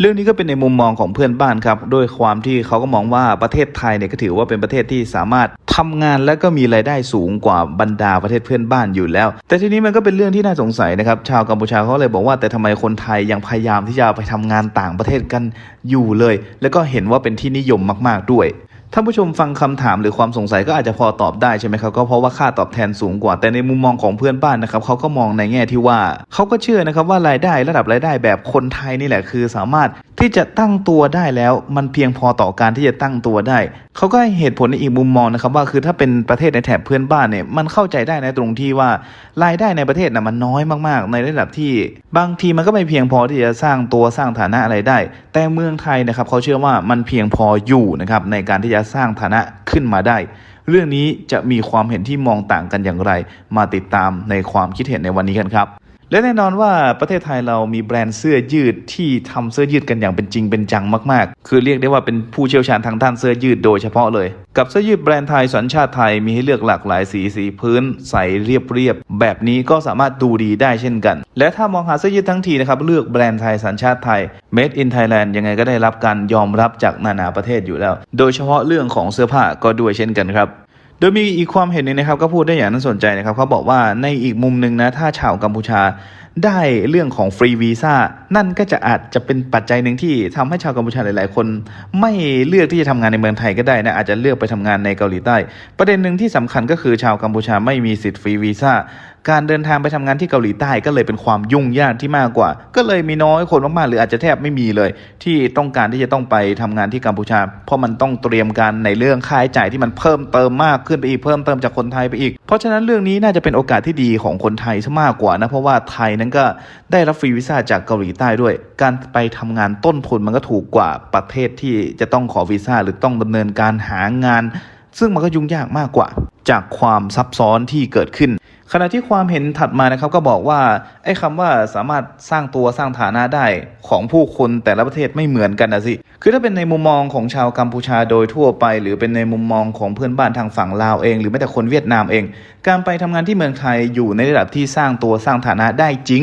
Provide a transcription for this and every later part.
เรื่องนี้ก็เป็นในมุมมองของเพื่อนบ้านครับด้วยความที่เขาก็มองว่าประเทศไทยเนี่ยก็ถือว่าเป็นประเทศที่สามารถทำงานและก็มีรายได้สูงกว่าบรรดาประเทศเพื่อนบ้านอยู่แล้ว แต่ทีนี้มันก็เป็นเรื่องที่น่าสงสัยนะครับชาวกัมพูชาเขาเลยบอกว่าแต่ทำไมคนไทยยังพยายามที่จะไปทำงานต่างประเทศกันอยู่เลย แล้วก็เห็นว่าเป็นที่นิยมมาก ๆด้วย ท่านผู้ชมฟังคำถามหรือความสงสัยก็อาจจะพอตอบได้ใช่ไหมครับก็เพราะว่าค่าตอบแทนสูงกว่า แต่ในมุมมองของเพื่อนบ้านนะครับเขาก็มองในแง่ที่ว่าเขาก็เชื่อนะครับว่ารายได้ระดับรายได้แบบคนไทยนี่แหละคือ สามารถที่จะตั้งตัวได้แล้ว มันเพียงพอต่อการที่จะตั้งตัวได้ เขาก็ให้เหตุผลในอีกมุมมองนะครับว่าคือถ้าเป็นประเทศในแถบเพื่อนบ้านเนี่ยมันเข้าใจได้ในตรงที่ว่ารายได้ในประเทศน่ะมันน้อยมากๆ ในระดับที่บางทีมันก็ไม่เพียงพอที่จะสร้างตัวสร้างฐานะอะไรได้ แต่เมืองไทยนะครับเขาเชื่อว่ามันเพียงพออยู่นะครับในการที่จะสร้างฐานะขึ้นมาได้ เรื่องนี้จะมีความเห็นที่มองต่างกันอย่างไร มาติดตามในความคิดเห็นในวันนี้กันครับ และแน่นอนว่าประเทศไทยเรามีแบรนด์เสื้อยืดที่ทำเสื้อยืดกันอย่างเป็นจริงเป็นจังมากๆ คือเรียกได้ว่าเป็นผู้เชี่ยวชาญทางด้านเสื้อยืดโดยเฉพาะเลย กับเสื้อยืดแบรนด์ไทยสัญชาติไทยมีให้เลือกหลากหลายสีสีพื้น ใสเรียบเรียบๆแบบนี้ก็สามารถดูดีได้เช่นกัน และถ้ามองหาเสื้อยืดทั้งทีนะครับเลือกแบรนด์ไทยสัญชาติไทย Made in Thailand ยังไงก็ได้รับการยอมรับจากนานาประเทศอยู่แล้ว โดยเฉพาะเรื่องของเสื้อผ้าก็ด้วยเช่นกันครับ โดยมีอีกความเห็นหนึ่งนะครับก็พูดได้อย่างน่าสนใจนะครับเขาบอกว่าในอีกมุมหนึ่งนะถ้าชาวกัมพูชาได้เรื่องของฟรีวีซ่านั่นก็จะอาจจะเป็นปัจจัยหนึ่งที่ทำให้ชาวกัมพูชาหลาย ๆ คน ไม่เลือกที่จะทำงานในเมืองไทยก็ได้นะอาจจะเลือกไปทำงานในเกาหลีใต้ ประเด็นหนึ่งที่สำคัญก็คือชาวกัมพูชาไม่มีสิทธิ์ฟรีวีซ่า การเดินทางไปทำงานที่เกาหลีใต้ก็เลยเป็นความยุ่งยากที่มากกว่า ก็เลยมีน้อยคนมากๆหรืออาจจะแทบไม่มีเลย ที่ต้องการที่จะต้องไปทำงานที่กัมพูชา เพราะมันต้องเตรียมการในเรื่องค่าใช้จ่ายที่มันเพิ่มเติมมากขึ้นไปอีกเพิ่มเติมจากคนไทยไปอีก เพราะฉะนั้นเรื่องนี้น่าจะเป็นโอกาสที่ดีของคนไทยซะมากกว่านะเพราะว่าไทยนั้นก็ได้รับฟรีวีซ่าจากเกาหลีใต้ด้วย การไปทำงานต้นทุนมันก็ถูกกว่าประเทศที่จะต้องขอวีซ่าหรือต้องดำเนินการหางาน ซึ่งมันก็ยุ่งยากมากกว่า จากความซับซ้อนที่เกิดขึ้น ขณะที่ความเห็นถัดมานะครับก็บอกว่าไอ้คำว่าสามารถสร้างตัวสร้างฐานะได้ของผู้คนแต่ละประเทศไม่เหมือนกันนะสิ คือถ้าเป็นในมุมมองของชาวกัมพูชาโดยทั่วไป หรือเป็นในมุมมองของเพื่อนบ้านทางฝั่งลาวเอง หรือแม้แต่คนเวียดนามเอง การไปทำงานที่เมืองไทยอยู่ในระดับที่สร้างตัวสร้างฐานะได้จริง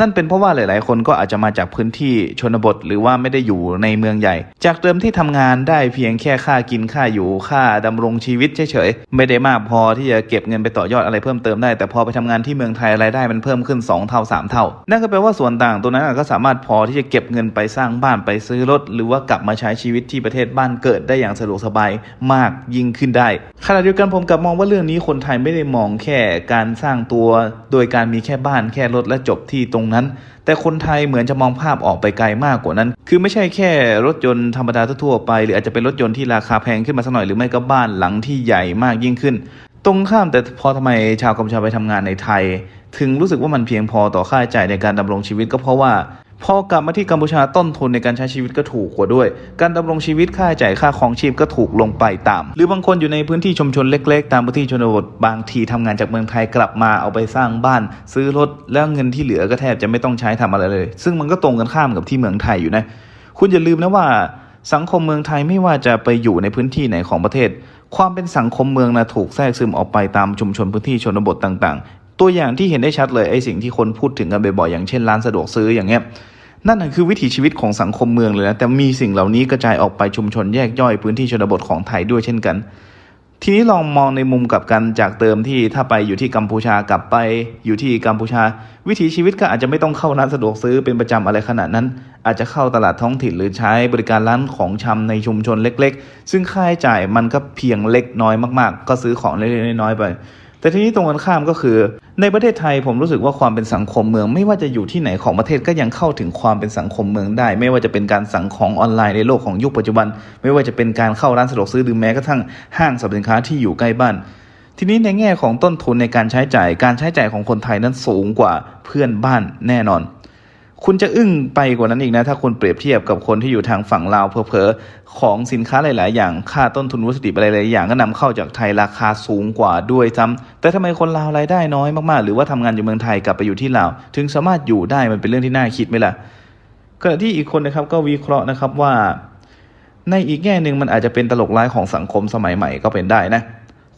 นั่นเป็นเพราะว่าหลาย ๆ คนก็อาจจะมาจากพื้นที่ชนบทหรือว่าไม่ได้อยู่ในเมืองใหญ่ จากเดิมที่ทำงานได้เพียงแค่ค่ากินค่าอยู่ค่าดำรงชีวิตเฉย ๆ ไม่ได้มากพอที่จะเก็บเงินไปต่อยอดอะไรเพิ่มเติมได้ แต่พอไปทำงานที่เมืองไทยรายได้มันเพิ่มขึ้น 2 เท่า 3 เท่า นั่นก็แปลว่าส่วนต่างตัวนั้นก็สามารถพอที่จะเก็บเงินไปสร้างบ้านไปซื้อรถหรือว่ากลับมาใช้ชีวิตที่ประเทศบ้านเกิดได้อย่างสะดวกสบายมากยิ่งขึ้นได้ขณะเดียวกันผมกลับมองว่าเรื่องนี้คนไทยไม่ได้มองแค่การสร้างตัว โดยการมีแค่บ้านแค่รถและจบที่ตรงนั้น แต่คนไทยเหมือนจะมองภาพออกไปไกลมากกว่านั้น คือไม่ใช่แค่รถยนต์ธรรมดาทั่วไป หรืออาจจะเป็นรถยนต์ที่ราคาแพงขึ้นมาสักหน่อยหรือไม่ก็บ้านหลังที่ใหญ่มากยิ่งขึ้น ตรงข้ามแต่พอทำไมชาวกัมพูชาไปทำงานในไทย ถึงรู้สึกว่ามันเพียงพอต่อค่าใช้จ่ายในการดำรงชีวิตก็เพราะว่า พอกลับมาที่กัมพูชาต้นทุนในการใช้ชีวิตก็ถูกกว่าด้วย การดำรงชีวิตค่าใช้จ่ายค่าครองชีพก็ถูกลงไปตาม หรือบางคนอยู่ในพื้นที่ชุมชนเล็ก ๆ ตามพื้นที่ชนบทบางทีทำงานจากเมืองไทยกลับมาเอาไปสร้างบ้าน ซื้อรถแล้วเงินที่เหลือก็แทบจะไม่ต้องใช้ทำอะไรเลย ซึ่งมันก็ตรงกันข้ามกับที่เมืองไทยอยู่นะ คุณอย่าลืมนะว่าสังคมเมืองไทยไม่ว่าจะไปอยู่ในพื้นที่ไหนของประเทศ ความเป็นสังคมเมืองนะถูกแทรกซึมออกไปตามชุมชนพื้นที่ชนบทต่าง ๆ ตัวอย่างที่เห็นได้ชัดเลยไอ้สิ่งที่คนพูดถึงกันบ่อยๆอย่างเช่นร้านสะดวกซื้ออย่างเงี้ย นั่นคือวิถีชีวิตของสังคมเมืองเลยนะแต่มีสิ่งเหล่านี้กระจายออกไปชุมชนแยกย่อยพื้นที่ชนบทของไทยด้วยเช่นกัน ทีนี้ลองมองในมุมกลับกันจากเติมที่ถ้าไปอยู่ที่กัมพูชากลับไป อยู่ที่กัมพูชา วิถีชีวิตก็อาจจะไม่ต้องเข้าร้านสะดวกซื้อเป็นประจำอะไรขนาดนั้น อาจจะเข้าตลาดท้องถิ่นหรือใช้บริการร้านของชำในชุมชนเล็ก ๆ ซึ่งค่าใช้จ่ายมันก็เพียงเล็กน้อยมาก ๆ ก็ซื้อของเล็กๆน้อยๆไป แต่ทีนี้ตรงกันข้ามก็คือ ในประเทศไทยผมรู้สึกว่าความเป็นสังคมเมือง ไม่ว่าจะอยู่ที่ไหนของประเทศก็ยังเข้าถึงความเป็นสังคมเมืองได้ ไม่ว่าจะเป็นการสั่งของออนไลน์ในโลกของยุคปัจจุบัน ไม่ว่าจะเป็นการเข้าร้านสะดวกซื้อหรือแม้กระทั่งห้างสรรพสินค้าที่อยู่ใกล้บ้านทีนี้ในแง่ของต้นทุนในการใช้จ่าย การใช้จ่ายของคนไทยนั้นสูงกว่าเพื่อนบ้านแน่นอน คุณจะอึ้งไปกว่านั้นอีกนะ ถ้าคุณเปรียบเทียบกับคนที่อยู่ทางฝั่งลาวเพอๆของสินค้าหลาย ๆ อย่างค่าต้นทุนวัตถุอะไรหลายอย่างก็นำเข้าจากไทยราคาสูงกว่าด้วยซ้ำแต่ทำไมคนลาวรายได้น้อยมากๆ หรือว่าทำงานอยู่เมืองไทยกลับไปอยู่ที่ลาว ถึงสามารถอยู่ได้มันเป็นเรื่องที่น่าคิดไหมล่ะขณะที่อีกคนนะครับก็วิเคราะห์นะครับว่า ในอีกแง่หนึ่งมันอาจจะเป็นตลกร้ายของสังคมสมัยใหม่ก็เป็นได้นะ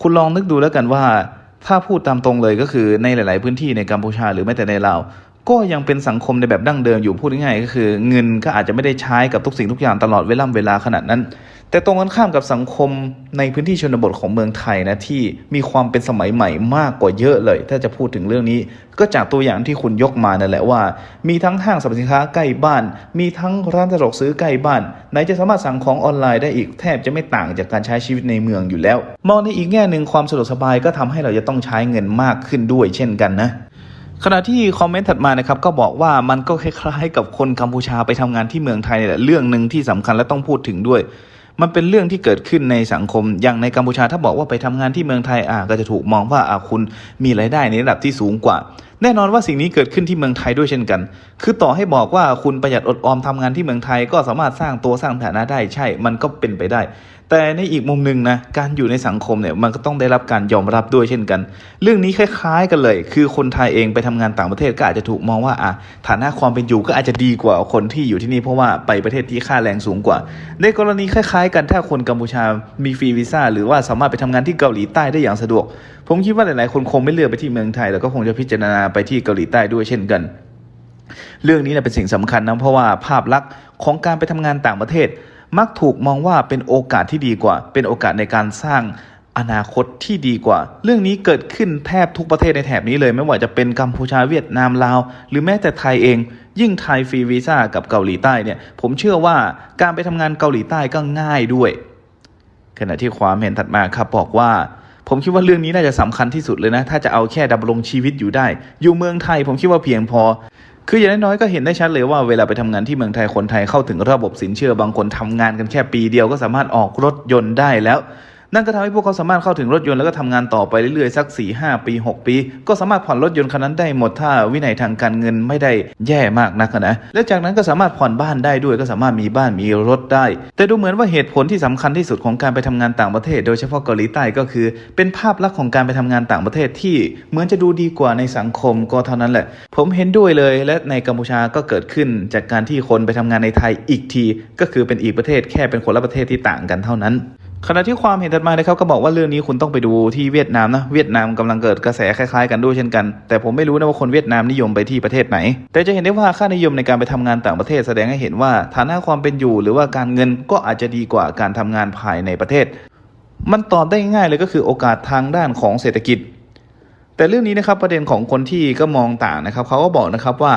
คุณลองนึกดูแล้วกันว่าถ้าพูดตามตรงเลยก็คือในหลาย ๆ พื้นที่ในกัมพูชาหรือแม้แต่ในลาว ก็ยังเป็นสังคมในแบบดั้งเดิมอยู่พูดง่ายๆก็คือ เงินก็อาจจะไม่ได้ใช้กับทุกสิ่งทุกอย่างตลอดเวลาเวลาขนาดนั้น แต่ตรงกันข้ามกับสังคมในพื้นที่ชนบทของเมืองไทยนะที่มีความเป็นสมัยใหม่มากกว่าเยอะเลย ถ้าจะพูดถึงเรื่องนี้ ก็จากตัวอย่างที่คุณยกมานั่นแหละว่า มีทั้งห้างสรรพสินค้าใกล้บ้าน มีทั้งร้านสะดวกซื้อใกล้บ้าน ไหนจะสามารถสั่งของออนไลน์ได้อีกแทบจะไม่ต่างจากการใช้ชีวิตในเมืองอยู่แล้ว มองในอีกแง่หนึ่งความสะดวกสบายก็ทำให้เราจะต้องใช้เงินมากขึ้นด้วย เช่นกันนะ ขณะที่คอมเมนต์ถัดมานะครับก็บอกว่ามันก็คล้ายๆกับคนกัมพูชาไปทำงานที่เมืองไทยเนี่ยแหละเรื่องหนึ่งที่สำคัญและต้องพูดถึงด้วย มันเป็นเรื่องที่เกิดขึ้นในสังคม อย่างในกัมพูชาถ้าบอกว่าไปทำงานที่เมืองไทยอะก็จะถูกมองว่าอะคุณมีรายได้ในระดับที่สูงกว่า แน่นอนว่าสิ่งนี้เกิดขึ้นที่เมืองไทยด้วยเช่นกัน คือต่อให้บอกว่าคุณประหยัดอดออมทำงานที่เมืองไทย ก็สามารถสร้างตัวสร้างฐานะได้ใช่ มันก็เป็นไปได้ แต่ในอีกมุมหนึ่งนะการอยู่ในสังคมเนี่ยมันก็ต้องได้รับการยอมรับด้วยเช่นกัน เรื่องนี้คล้าย ๆ กันเลย คือคนไทยเองไปทำงานต่างประเทศก็อาจจะถูกมองว่าอะฐานะความเป็นอยู่ก็อาจจะดีกว่าคนที่อยู่ที่นี่เพราะว่าไปประเทศที่ค่าแรงสูงกว่า ในกรณีคล้าย ๆ กันถ้าคนกัมพูชามีฟรีวีซ่าหรือว่าสามารถไปทำงานที่เกาหลีใต้ได้อย่างสะดวก ผมคิดว่าหลายๆคนคงไม่เลือกไปที่เมืองไทย แล้วก็คงจะพิจารณาไปที่เกาหลีใต้ด้วยเช่นกัน เรื่องนี้นะเป็นสิ่งสำคัญนะเพราะว่าภาพลักษณ์ของการไปทำงานต่างประเทศ มักถูกมองว่าเป็นโอกาสที่ดีกว่า เป็นโอกาสในการสร้างอนาคตที่ดีกว่า เรื่องนี้เกิดขึ้นแทบทุกประเทศในแถบนี้เลย ไม่ว่าจะเป็นกัมพูชาเวียดนามลาว หรือแม้แต่ไทยเอง ยิ่งไทยฟรีวีซ่ากับเกาหลีใต้เนี่ย ผมเชื่อว่าการไปทำงานเกาหลีใต้ก็ง่ายด้วย ขณะที่ความเห็นถัดมาครับบอกว่า ผมคิดว่าเรื่องนี้น่าจะสำคัญที่สุดเลยนะ ถ้าจะเอาแค่ดำรงชีวิตอยู่ได้ อยู่เมืองไทยผมคิดว่าเพียงพอ คืออย่างน้อยก็เห็นได้ชัดเลยว่าเวลาไปทำงานที่เมืองไทยคนไทยเข้าถึงระบบสินเชื่อบางคนทำงานกันแค่ปีเดียวก็สามารถออกรถยนต์ได้แล้ว นั่นก็ทำให้พวกเขาสามารถเข้าถึงรถยนต์แล้วก็ทำงานต่อไปเรื่อยๆสัก4 5ปี 6 ปี ก็สามารถผ่อนรถยนต์คันนั้นได้หมดถ้าวินัยทางการเงินไม่ได้แย่มากนักนะและจากนั้นก็สามารถผ่อนบ้านได้ด้วยก็สามารถมีบ้านมีรถได้ แต่ดูเหมือนว่าเหตุผลที่สำคัญที่สุดของการไปทำงานต่างประเทศ โดยเฉพาะเกาหลีใต้ก็คือ เป็นภาพลักษณ์ของการไปทำงานต่างประเทศที่เหมือนจะดูดีกว่าในสังคมก็เท่านั้นแหละ ผมเห็นด้วยเลยและในกัมพูชาก็เกิดขึ้นจากการที่คนไปทำงานในไทยอีกที ก็คือเป็นอีกประเทศแค่เป็นคนละประเทศที่ต่างกันเท่านั้น ขณะที่ความเห็นถัดมานะครับก็บอกว่าเรื่องนี้คุณต้องไปดูที่เวียดนามนะเวียดนามกำลังเกิดกระแสคล้ายๆกันด้วยเช่นกัน แต่ผมไม่รู้นะว่าคนเวียดนามนิยมไปที่ประเทศไหน แต่จะเห็นได้ว่าค่านิยมในการไปทำงานต่างประเทศ แสดงให้เห็นว่าฐานะความเป็นอยู่ หรือว่าการเงินก็อาจจะดีกว่าการทำงานภายในประเทศ มันตอบได้ง่ายเลยก็คือโอกาสทางด้านของเศรษฐกิจ แต่เรื่องนี้นะครับประเด็นของคนที่ก็มองต่างนะครับเขาก็บอกนะครับว่า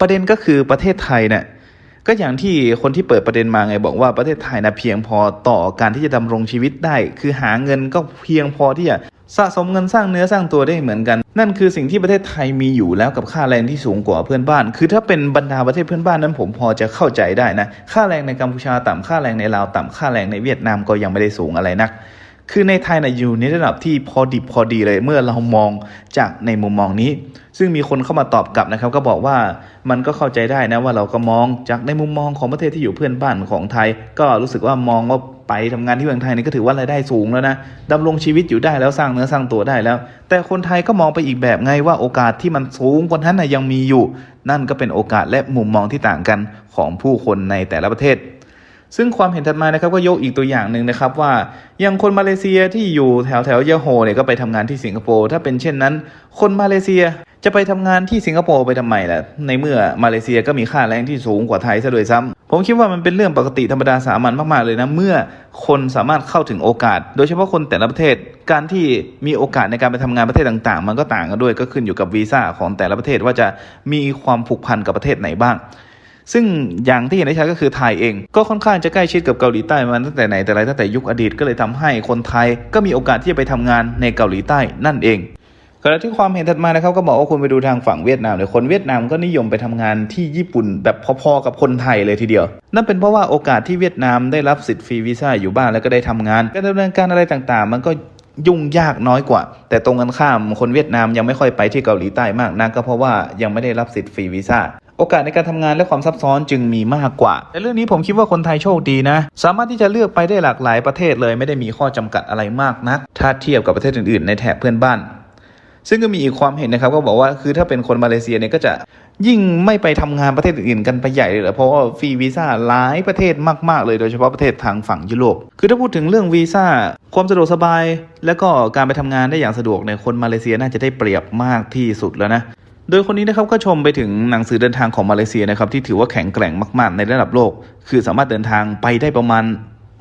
ประเด็นก็คือประเทศไทยเนี่ย ก็อย่างที่คนที่เปิดประเด็นมาไงบอกว่าประเทศไทยนะเพียงพอต่อการที่จะดำรงชีวิตได้ คือหาเงินก็เพียงพอที่จะสะสมเงินสร้างเนื้อสร้างตัวได้เหมือนกัน นั่นคือสิ่งที่ประเทศไทยมีอยู่แล้วกับค่าแรงที่สูงกว่าเพื่อนบ้าน คือถ้าเป็นบรรดาประเทศเพื่อนบ้านนั้นผมพอจะเข้าใจได้นะ ค่าแรงในกัมพูชาต่ำค่าแรงในลาวต่ำค่าแรงในเวียดนามก็ยังไม่ได้สูงอะไรนัก คือในไทยนะอยู่ในระดับที่พอดิบพอดีเลยเมื่อเรามองจากในมุมมองนี้ ซึ่งมีคนเข้ามาตอบกลับนะครับ ก็บอกว่ามันก็เข้าใจได้นะว่าเราก็มองจากในมุมมองของประเทศที่อยู่เพื่อนบ้านของไทย ก็รู้สึกว่ามองว่าไปทำงานที่เมืองไทยนี่ก็ถือว่ารายได้สูงแล้วนะดำรงชีวิตอยู่ได้แล้วสร้างเนื้อสร้างตัวได้แล้ว แต่คนไทยก็มองไปอีกแบบไงว่าโอกาสที่มันสูงกว่านั้นนะยังมีอยู่ นั่นก็เป็นโอกาสและมุมมองที่ต่างกันของผู้คนในแต่ละประเทศ ซึ่งความเห็นถัดมานะครับก็ยกอีกตัวอย่างหนึ่งนะครับว่าอย่างคนมาเลเซียที่อยู่แถวแถวยาโฮเนี่ยก็ไปทำงานที่สิงคโปร์ถ้าเป็นเช่นนั้น คนมาเลเซียจะไปทำงานที่สิงคโปร์ไปทำไมล่ะในเมื่อมาเลเซียก็มีค่าแรงที่สูงกว่าไทยซะด้วยซ้ำผมคิดว่ามันเป็นเรื่องปกติธรรมดาสามัญมากๆเลยนะเมื่อคนสามารถเข้าถึงโอกาส โดยเฉพาะคนแต่ละประเทศการที่มีโอกาสในการไปทำงานประเทศต่างๆ มันก็ต่างกันด้วยก็ขึ้นอยู่กับวีซ่าของแต่ละประเทศว่าจะมีความผูกพันกับประเทศไหนบ้าง ซึ่งอย่างที่เห็นได้ชัดก็คือไทยเอง ก็ค่อนข้างจะใกล้ชิดกับเกาหลีใต้มาตั้งแต่ไหนแต่ไรตั้งแต่ยุคอดีตก็เลยทำให้คนไทยก็มีโอกาสที่จะไปทำงานในเกาหลีใต้นั่นเองขณะที่ความเห็นถัดมานะครับก็บอกว่าคุณไปดูทางฝั่งเวียดนามเนี่ยคนเวียดนามก็นิยมไปทำงานที่ญี่ปุ่นแบบพอๆกับคนไทยเลยทีเดียว นั่นเป็นเพราะว่าโอกาสที่เวียดนามได้รับสิทธิ์ฟรีวีซ่าอยู่บ้านแล้วก็ได้ทำงานการดำเนินการอะไรต่างๆ มันก็ยุ่งยากน้อยกว่า แต่ตรงกันข้ามคนเวียดนามยังไม่ค่อยไปที่เกาหลีใต้มากนักก็เพราะว่ายังไม่ได้รับสิทธิ์ฟรีวีซ่า โอกาสในการทำงานและความซับซ้อนจึงมีมากกว่าแต่เรื่องนี้ผมคิดว่าคนไทยโชคดีนะ สามารถที่จะเลือกไปได้หลากหลายประเทศเลยไม่ได้มีข้อจำกัดอะไรมากนัก ถ้าเทียบกับประเทศอื่นๆ ในแถบเพื่อนบ้าน ซึ่งก็มีอีกความเห็นนะครับ ก็บอกว่าคือถ้าเป็นคนมาเลเซียเนี่ยก็จะยิ่งไม่ไปทำงานประเทศอื่นกันไปใหญ่เลยเหรอเพราะว่าฟรีวีซ่าหลายประเทศมาก ๆ เลยโดยเฉพาะประเทศทางฝั่งยุโรป คือถ้าพูดถึงเรื่องวีซ่าความสะดวกสบาย แล้วก็การไปทำงานได้อย่างสะดวกเนี่ยคนมาเลเซียน่าจะได้เปรียบมากที่สุดแล้วนะ โดยคนนี้นะครับก็ชมไปถึงหนังสือเดินทางของมาเลเซียนะครับที่ถือว่าแข็งแกร่งมาก ๆ ในระดับโลก คือสามารถเดินทางไปได้ประมาณ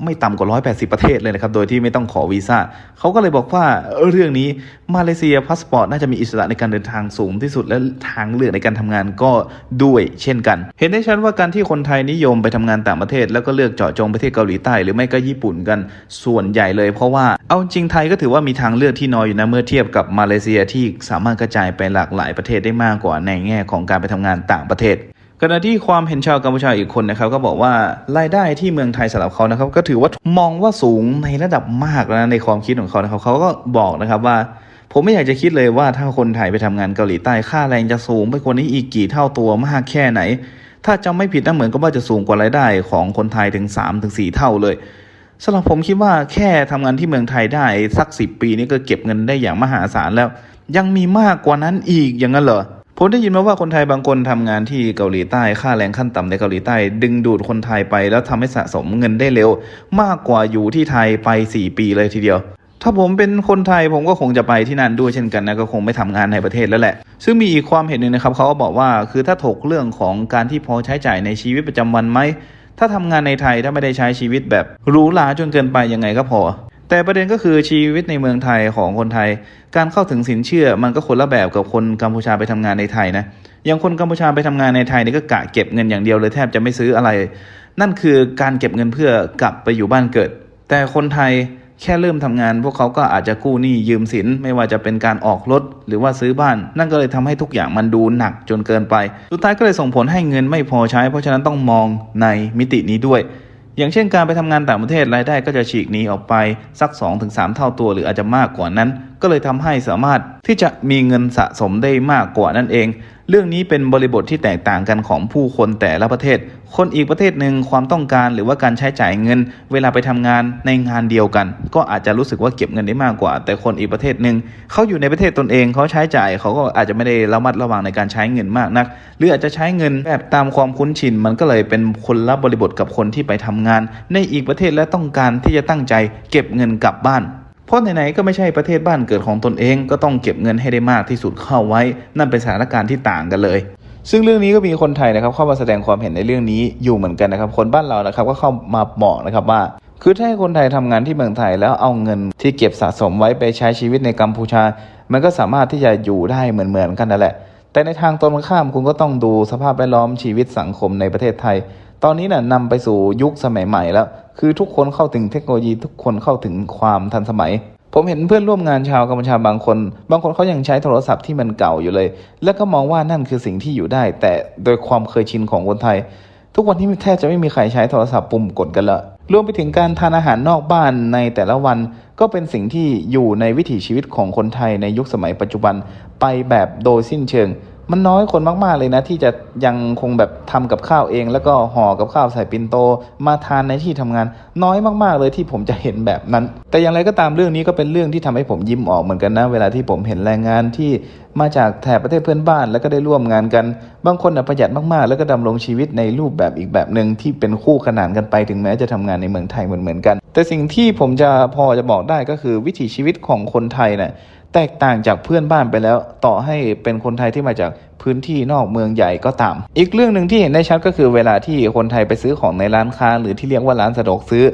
ไม่ต่ำกว่า 180 ประเทศเลยนะครับ โดยที่ไม่ต้องขอวีซ่าเขาก็เลยบอกว่าเรื่องนี้มาเลเซียพาสปอร์ตน่าจะมีอิสระในการเดินทางสูงที่สุดและทางเลือกในการทำงานก็ด้วยเช่นกัน เห็นได้ชัดว่าการที่คนไทยนิยมไปทำงานต่างประเทศ แล้วก็เลือกเจาะจงประเทศเกาหลีใต้ หรือไม่ก็ญี่ปุ่นกันส่วนใหญ่เลย เพราะว่าเอาจริงไทยก็ถือว่ามีทางเลือกที่น้อยอยู่นะเมื่อเทียบกับมาเลเซียที่สามารถกระจายไปหลากหลายประเทศได้มากกว่าในแง่ของการไปทำงานต่างประเทศ ขณะที่ความเห็นชาวกัมพูชาอีกคนนะครับก็บอกว่ารายได้ที่เมืองไทยสำหรับเขานะครับก็ถือว่ามองว่าสูงในระดับมากแล้วนะในความคิดของเขานะครับเขาก็บอกนะครับว่า ผมไม่อยากจะคิดเลยว่าถ้าคนไทยไปทำงานเกาหลีใต้ค่าแรงจะสูงไปกว่านี้อีกกี่เท่าตัวมากแค่ไหน ถ้าจำไม่ผิดนะเหมือนกับว่าจะสูงกว่ารายได้ของคนไทยถึง3-4ถึง4เท่าเลยสำหรับผมคิดว่าแค่ทำงานที่เมืองไทยได้สัก10ปีนี้ก็เก็บเงินได้อย่างมหาศาลแล้ว ยังมีมากกว่านั้นอีกอย่างนั้นเหรอ ผมได้ยินมาว่าคนไทยบางคนทำงานที่เกาหลีใต้ค่าแรงขั้นต่ำในเกาหลีใต้ ดึงดูดคนไทยไปแล้วทำให้สะสมเงินได้เร็ว มากกว่าอยู่ที่ไทยไป 4 ปีเลยทีเดียว ถ้าผมเป็นคนไทยผมก็คงจะไปที่นั่นด้วยเช่นกันนะก็คงไม่ทำงานในประเทศแล้วแหละ ซึ่งมีอีกความเห็นหนึ่งนะครับเขาก็บอกว่าคือถ้าถกเรื่องของการที่พอใช้จ่ายในชีวิตประจำวันไหมถ้าทำงานในไทยถ้าไม่ได้ใช้ชีวิตแบบหรูหราจนเกินไปยังไงก็พอ แต่ประเด็นก็คือชีวิตในเมืองไทยของคนไทย การเข้าถึงสินเชื่อมันก็คนละแบบกับคนกัมพูชาไปทำงานในไทยนะอย่างคนกัมพูชาไปทำงานในไทยนี่ก็กะเก็บเงินอย่างเดียวเลยแทบจะไม่ซื้ออะไร นั่นคือการเก็บเงินเพื่อกลับไปอยู่บ้านเกิด แต่คนไทยแค่เริ่มทำงาน พวกเขาก็อาจจะกู้หนี้ยืมสิน ไม่ว่าจะเป็นการออกรถหรือว่าซื้อบ้าน นั่นก็เลยทำให้ทุกอย่างมันดูหนักจนเกินไป สุดท้ายก็เลยส่งผลให้เงินไม่พอใช้ เพราะฉะนั้นต้องมองในมิตินี้ด้วย อย่างเช่นการไปทำงานต่างประเทศรายได้ก็จะฉีกหนีออกไปสัก 2-3 เท่าตัวหรืออาจจะมากกว่านั้น ก็เลยทำให้สามารถที่จะมีเงินสะสมได้มากกว่านั่นเอง เรื่องนี้เป็นบริบทที่แตกต่างกันของผู้คนแต่ละประเทศ คนอีกประเทศหนึ่งความต้องการหรือว่าการใช้จ่ายเงิน เวลาไปทำงานในงานเดียวกัน ก็อาจจะรู้สึกว่าเก็บเงินได้มากกว่า แต่คนอีกประเทศหนึ่งเขาอยู่ในประเทศตนเองเขาใช้จ่ายเขาก็อาจจะไม่ได้ระมัดระวังในการใช้เงินมากนัก หรืออาจจะใช้เงินแบบตามความคุ้นชินมันก็เลยเป็นคนละบริบทกับคนที่ไปทำงาน ในอีกประเทศและต้องการที่จะตั้งใจเก็บเงินกลับบ้าน เพราะไหนๆก็ไม่ใช่ประเทศบ้านเกิดของตนเองก็ต้องเก็บเงินให้ได้มากที่สุดเข้าไว้ นั่นเป็นสถานการณ์ที่ต่างกันเลยซึ่งเรื่องนี้ก็มีคนไทยนะครับเข้ามาแสดงความเห็นในเรื่องนี้อยู่เหมือนกันนะครับ คนบ้านเรานะครับก็เข้ามาบอกนะครับว่า คือถ้าคนไทยทำงานที่เมืองไทยแล้วเอาเงินที่เก็บสะสมไว้ไปใช้ชีวิตในกัมพูชา มันก็สามารถที่จะอยู่ได้เหมือนๆกันนั่นแหละ แต่ในทางตรงข้ามคุณก็ต้องดูสภาพแวดล้อมชีวิตสังคมในประเทศไทย ตอนนี้น่ะนำไปสู่ยุคสมัยใหม่แล้ว คือทุกคนเข้าถึงเทคโนโลยีทุกคนเข้าถึงความทันสมัย ผมเห็นเพื่อนร่วมงานชาวกัมพูชาบางคน บางคนเขายังใช้โทรศัพท์ที่มันเก่าอยู่เลย แล้วก็มองว่านั่นคือสิ่งที่อยู่ได้ แต่โดยความเคยชินของคนไทย ทุกวันนี้แทบจะไม่มีใครใช้โทรศัพท์ปุ่มกดกันละรวมไปถึงการทานอาหารนอกบ้านในแต่ละวัน ก็เป็นสิ่งที่อยู่ในวิถีชีวิตของคนไทยในยุคสมัยปัจจุบันไปแบบโดยสิ้นเชิง มันน้อยคนมากๆเลยนะ ที่จะยังคงแบบทำกับข้าวเอง แล้วก็ห่อกับข้าวใส่ปิ่นโต มาทานในที่ทำงาน น้อยมากๆเลยที่ผมจะเห็นแบบนั้น แต่อย่างไรก็ตามเรื่องนี้ก็เป็นเรื่องที่ทำให้ผมยิ้มออกเหมือนกันนะ เวลาที่ผมเห็นแรงงานที่มาจากแถบประเทศเพื่อนบ้าน แล้วก็ได้ร่วมงานกัน บางคนประหยัดมากๆ แล้วก็ดำรงชีวิตในรูปแบบอีกแบบหนึ่งที่เป็นคู่ขนานกันไปถึงแม้จะทำงานในเมืองไทยเหมือนๆกัน แต่สิ่งที่ผมจะพอจะบอกได้ก็คือวิถีชีวิตของคนไทยน่ะ แตกต่างจากเพื่อนบ้านไปแล้ว ต่อให้เป็นคนไทยที่มาจากพื้นที่นอกเมืองใหญ่ก็ตาม อีกเรื่องหนึ่งที่เห็นได้ชัดก็คือเวลาที่คนไทยไปซื้อของในร้านค้า หรือที่เรียกว่าร้านสะดวกซื้อ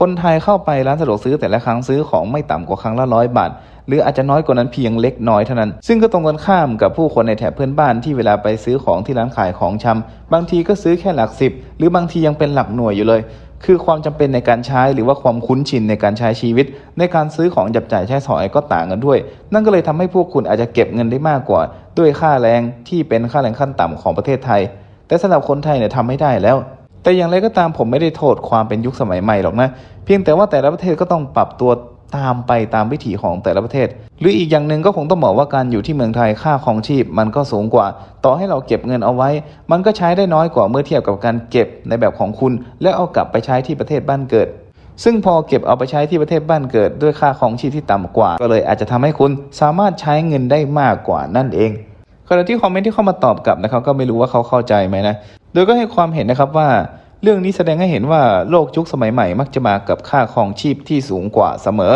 คนไทยเข้าไปร้านสะดวกซื้อแต่ละครั้งซื้อของไม่ต่ำกว่าครั้งละร้อยบาทหรืออาจจะน้อยกว่านั้นเพียงเล็กน้อยเท่านั้น ซึ่งก็ตรงกันข้ามกับผู้คนในแถบเพื่อนบ้านที่เวลาไปซื้อของที่ร้านขายของชำบางทีก็ซื้อแค่หลักสิบหรือบางทียังเป็นหลักหน่วยอยู่เลย คือความจำเป็นในการใช้หรือว่าความคุ้นชินในการใช้ชีวิต ในการซื้อของจับจ่ายใช้สอยก็ต่างกันด้วย นั่นก็เลยทำให้พวกคุณอาจจะเก็บเงินได้มากกว่า ด้วยค่าแรงที่เป็นค่าแรงขั้นต่ำของประเทศไทย แต่สำหรับคนไทยเนี่ยทำไม่ได้แล้ว แต่อย่างไรก็ตามผมไม่ได้โทษความเป็นยุคสมัยใหม่หรอกนะ เพียงแต่ว่าแต่ละประเทศก็ต้องปรับตัว ตามไปตามวิถีของแต่ละประเทศ หรืออีกอย่างหนึ่งก็คงต้องบอกว่าการอยู่ที่เมืองไทยค่าครองชีพ มันก็สูงกว่า ต่อให้เราเก็บเงินเอาไว้ มันก็ใช้ได้น้อยกว่าเมื่อเทียบกับการเก็บในแบบของคุณ แล้วเอากลับไปใช้ที่ประเทศบ้านเกิด ซึ่งพอเก็บเอาไปใช้ที่ประเทศบ้านเกิด ด้วยค่าครองชีพที่ต่ำกว่า ก็เลยอาจจะทำให้คุณสามารถใช้เงินได้มากกว่านั่นเองขณะที่คอมเมนต์ที่เข้ามาตอบกลับนะครับก็ไม่รู้ว่าเขาเข้าใจไหมนะ โดยก็ให้ความเห็นนะครับว่า เรื่องนี้แสดงให้เห็นว่าโลกยุคสมัยใหม่มักจะมากับค่าครองชีพที่สูงกว่าเสมอ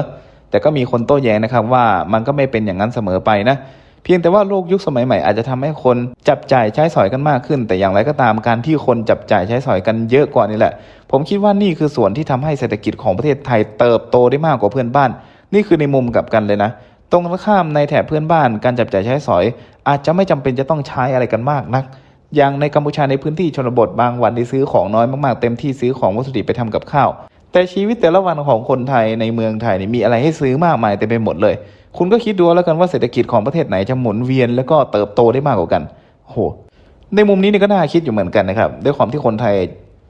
แต่ก็มีคนโต้แย้งนะครับว่ามันก็ไม่เป็นอย่างนั้นเสมอไปนะ เพียงแต่ว่าโลกยุคสมัยใหม่อาจจะทำให้คนจับจ่ายใช้สอยกันมากขึ้น แต่อย่างไรก็ตามการที่คนจับจ่ายใช้สอยกันเยอะกว่านี่แหละ ผมคิดว่านี่คือส่วนที่ทำให้เศรษฐกิจของประเทศไทยเติบโตได้มากกว่าเพื่อนบ้าน นี่คือในมุมกลับกันเลยนะตรงข้ามในแถบเพื่อนบ้านการจับจ่ายใช้สอย อาจจะไม่จำเป็นจะต้องใช้อะไรกันมากนัก อย่างในกัมพูชาในพื้นที่ชนบทบางวันที่ซื้อของน้อยมากๆเต็มที่ซื้อของวัตถุดิบไปทำกับข้าว แต่ชีวิตแต่ละวันของคนไทยในเมืองไทยนี่มีอะไรให้ซื้อมากมายเต็มไปหมดเลย คุณก็คิดดูแล้วกันว่าเศรษฐกิจของประเทศไหนจะหมุนเวียนแล้วก็เติบโตได้มากกว่ากันโหในมุมนี้นี่ก็น่าคิดอยู่เหมือนกันนะครับด้วยความที่คนไทย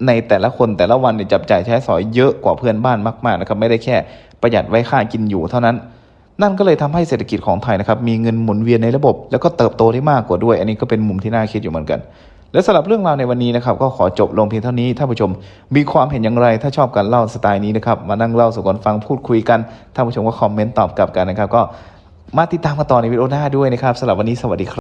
ในแต่ละคนแต่ละวันเนี่ยจับจ่ายใช้สอยเยอะกว่าเพื่อนบ้านมากๆนะครับไม่ได้แค่ประหยัดไว้ค่ากินอยู่เท่านั้น นั่นก็เลยทำให้เศรษฐกิจของไทยนะครับมีเงินหมุนเวียนในระบบ แล้วก็เติบโตได้มากกว่าด้วย อันนี้ก็เป็นมุมที่น่าคิดอยู่เหมือนกัน และสำหรับเรื่องราวในวันนี้นะครับก็ขอจบลงเพียงเท่านี้ท่านผู้ชม มีความเห็นอย่างไร ถ้าชอบการเล่าสไตล์นี้นะครับมานั่งเล่าสู่กันฟังพูดคุยกันท่านผู้ชมก็คอมเมนต์ตอบกลับกันนะครับก็มาติดตามกันต่อในวิดีโอหน้าด้วยนะครับสำหรับวันนี้สวัสดีครับ